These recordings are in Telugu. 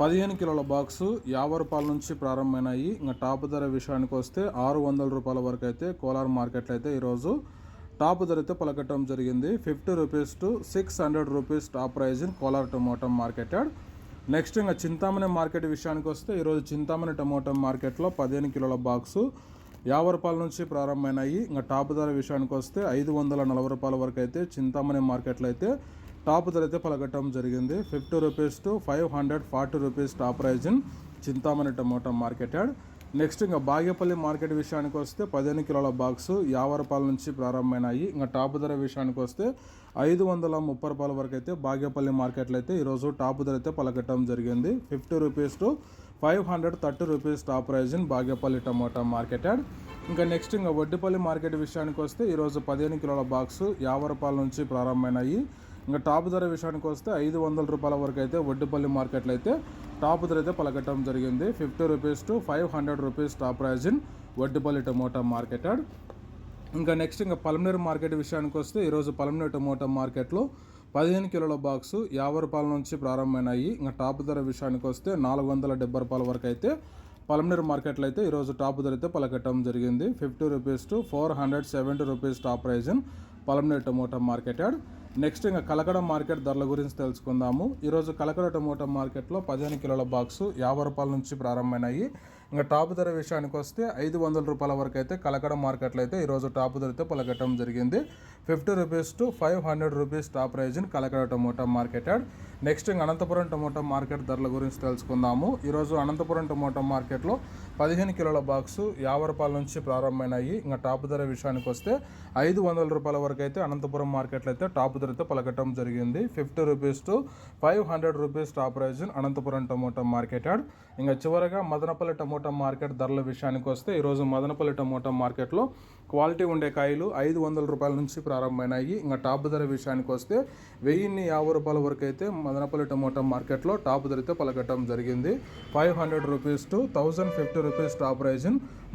పదిహేను కిలోల బాక్సు యాభై రూపాయల నుంచి ప్రారంభమైనాయి. ఇంకా టాప్ ధర విషయానికి వస్తే ఆరు వందల రూపాయల వరకు అయితే కోలార్ మార్కెట్లో అయితే ఈరోజు టాప్ ధర అయితే పలకట్టడం జరిగింది. Fifty rupees to six hundred rupees top price in Kolar tomato marketed next ఇంకా చింతామణి మార్కెట్ విషయానికి వస్తే ఈరోజు చింతామణి టొమాటో మార్కెట్లో పదిహేను కిలోల బాక్సు యాభై రూపాయల నుంచి ప్రారంభమైనాయి. ఇంకా టాప్ ధర విషయానికి వస్తే ఐదు వందల నలభై రూపాయల వరకు అయితే చింతామణి మార్కెట్లో అయితే టాప్ ధర అయితే పలకటం జరిగింది. Fifty rupees to five hundred forty rupees top price in Chintamani tomato marketed next ఇంకా బాగేపల్లి మార్కెట్ విషయానికి వస్తే పదిహేను కిలోల బాక్స్ యాభై రూపాయల నుంచి ప్రారంభమైనాయి. ఇంకా టాప్ ధర విషయానికి వస్తే ఐదు వందల ముప్పై రూపాయల వరకు అయితే బాగేపల్లి మార్కెట్లో అయితే ఈరోజు టాప్ ధర అయితే పలకటం జరిగింది. Fifty rupees to five hundred thirty rupees top price in Bagepalli tomato marketed ఇంకా నెక్స్ట్ ఇంకా వడ్డిపల్లి మార్కెట్ విషయానికి వస్తే ఈరోజు పదిహేను కిలోల బాక్స్ యాభై రూపాయల నుంచి ప్రారంభమైనాయి. ఇంకా టాప్ ధర విషయానికి వస్తే ఐదు వందల రూపాయల వరకు అయితే వడ్డిపల్లి మార్కెట్లో అయితే టాప్ ధర అయితే పలకట్టడం జరిగింది. Fifty rupees to five hundred rupees top price in Vaddipalli tomato market ఇంకా నెక్స్ట్ ఇంకా పలమనేరు మార్కెట్ విషయానికి వస్తే ఈరోజు పలమనేరు టమోటా మార్కెట్లో పదిహేను కిలోల బాక్సు యాభై రూపాయల నుంచి ప్రారంభమైనాయి. ఇంకా టాప్ ధర విషయానికి వస్తే నాలుగు వందల డెబ్బై రూపాయల వరకు అయితే పలమనేరు మార్కెట్లో అయితే ఈరోజు టాప్ ధర అయితే పలకట్టడం జరిగింది. Fifty rupees to four hundred seventy rupees top price in Palamaner tomato marketed next ఇంకా కలకడ మార్కెట్ ధరల గురించి తెలుసుకుందాము. ఈరోజు కలకడ టమోటా మార్కెట్లో పదిహేను కిలోల బాక్సు యాభై రూపాయల నుంచి ప్రారంభమైనాయి. ఇంకా టాప్ ధర విషయానికి వస్తే ఐదు వందల రూపాయల వరకు అయితే కలకడ మార్కెట్లో అయితే ఈరోజు టాప్ ధరతో పలకటం జరిగింది. Fifty rupees to five hundred rupees top prize in Kalakada tomato market next ఇంకా అనంతపురం టమోటా మార్కెట్ ధరల గురించి తెలుసుకుందాము. ఈరోజు అనంతపురం టమోటా మార్కెట్లో పదిహేను కిలోల బాక్స్ యాభై రూపాయల నుంచి ప్రారంభమైనాయి. ఇంకా టాప్ ధర విషయానికి వస్తే ఐదు వందల రూపాయల వరకు అయితే అనంతపురం మార్కెట్లో అయితే టాప్ ధరతో పలకటం జరిగింది. Fifty rupees to five hundred rupees top prize Anantapuram tomato market ఇంకా చివరగా మదనపల్లి టమోటా మార్కెట్ ధరల విషయానికి వస్తే ఈరోజు మదనపల్లి టమోటా మార్కెట్లో క్వాలిటీ ఉండే కాయలు ఐదు వందల రూపాయల నుంచి ప్రారంభమైనాయి. ఇంకా టాప్ ధర విషయానికి వస్తే వెయ్యిన్ని యాభై రూపాయల వరకు అయితే మదనపల్లి టమోటా మార్కెట్లో టాప్ ధరతో పలకటం జరిగింది. Five hundred rupees to thousand fifty rupees top prize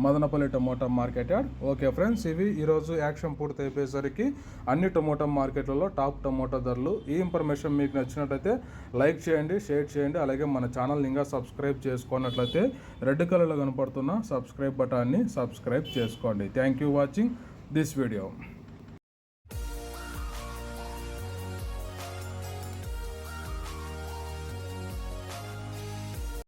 Madanapalli tomato market ad okay friends ఇవి ఈరోజు యాక్షన్ పూర్తి అయిపోయేసరికి అన్ని టమోటా మార్కెట్లలో టాప్ టమోటా ధరలు. ఈ ఇన్ఫర్మేషన్ మీకు నచ్చినట్లయితే లైక్ చేయండి షేర్ చేయండి. అలాగే మన ఛానల్ని ఇంకా సబ్స్క్రైబ్ చేసుకున్నట్లయితే రెడ్ కలర్లో కనపడుతున్న సబ్స్క్రైబ్ బటాన్ని సబ్స్క్రైబ్ చేసుకోండి. Thank you watching this video.